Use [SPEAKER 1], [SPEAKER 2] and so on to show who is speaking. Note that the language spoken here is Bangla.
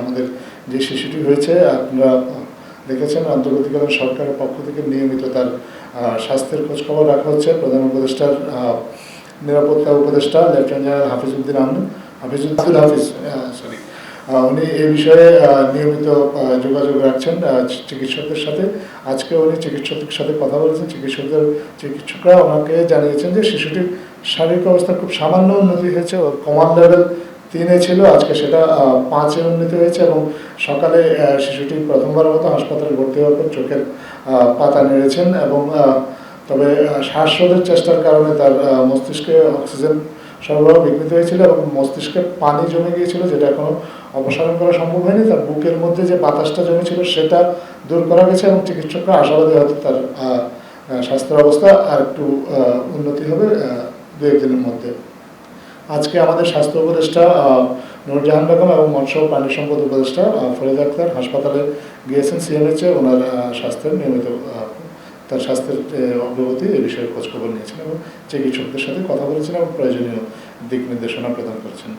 [SPEAKER 1] আমাদের যে শিশুটি হয়েছে, আপনারা দেখেছেন অন্তর্বর্তীকালীন সরকারের পক্ষ থেকে নিয়মিত তার স্বাস্থ্যের খোঁজখবর রাখা হচ্ছে। প্রধান উপদেষ্টার নিরাপত্তা উপদেষ্টা, lieutenant general Hafizuddin Ahmed Hafizuddin Hafiz sorry উনি এই বিষয়ে নিয়মিত যোগাযোগ রাখছেন চিকিৎসকদের সাথে। আজকে উনি চিকিৎসকদের সাথে কথা বলেছেন। চিকিৎসকদের চিকিৎসকরা ওনাকে জানিয়েছেন যে শিশুটির শারীরিক অবস্থা খুব সামান্য উন্নতি হয়েছে ওর কমান্ড লেভেল তিনে ছিল, আজকে সেটা পাঁচে উন্নীত হয়েছে এবং সকালে শিশুটি প্রথমবার মতো হাসপাতালে ভর্তি হওয়ার পর চোখের পাতা নেড়েছেন এবং তবে শ্বাসরোধের চেষ্টার কারণে তার মস্তিষ্কে অক্সিজেন সরবরাহ বিঘ্নিত হয়েছিল এবং মস্তিষ্কে পানি জমে গিয়েছিল, যেটা এখনও অপসারণ করা সম্ভব হয়নি। তার বুকের মধ্যে যে বাতাসটা জমেছিল, সেটা দূর করা গেছে এবং চিকিৎসকরা আশাবাদী হয়তো তার স্বাস্থ্যের অবস্থা আর একটু উন্নতি হবে দু একদিনের মধ্যে। আজকে আমাদের স্বাস্থ্য উপদেষ্টা নুরজাহান বেগম এবং মৎস্য প্রাণী সম্পদ উপদেষ্টা ফরিদ আক্তার হাসপাতালে গিয়েছেন সিএমএচে ওনার স্বাস্থ্যের নিয়মিত তার স্বাস্থ্যের অগ্রগতি এ বিষয়ে খোঁজখবর নিয়েছেন এবং চিকিৎসকদের সাথে কথা বলেছেন এবং প্রয়োজনীয় দিক নির্দেশনা প্রদান করেছেন।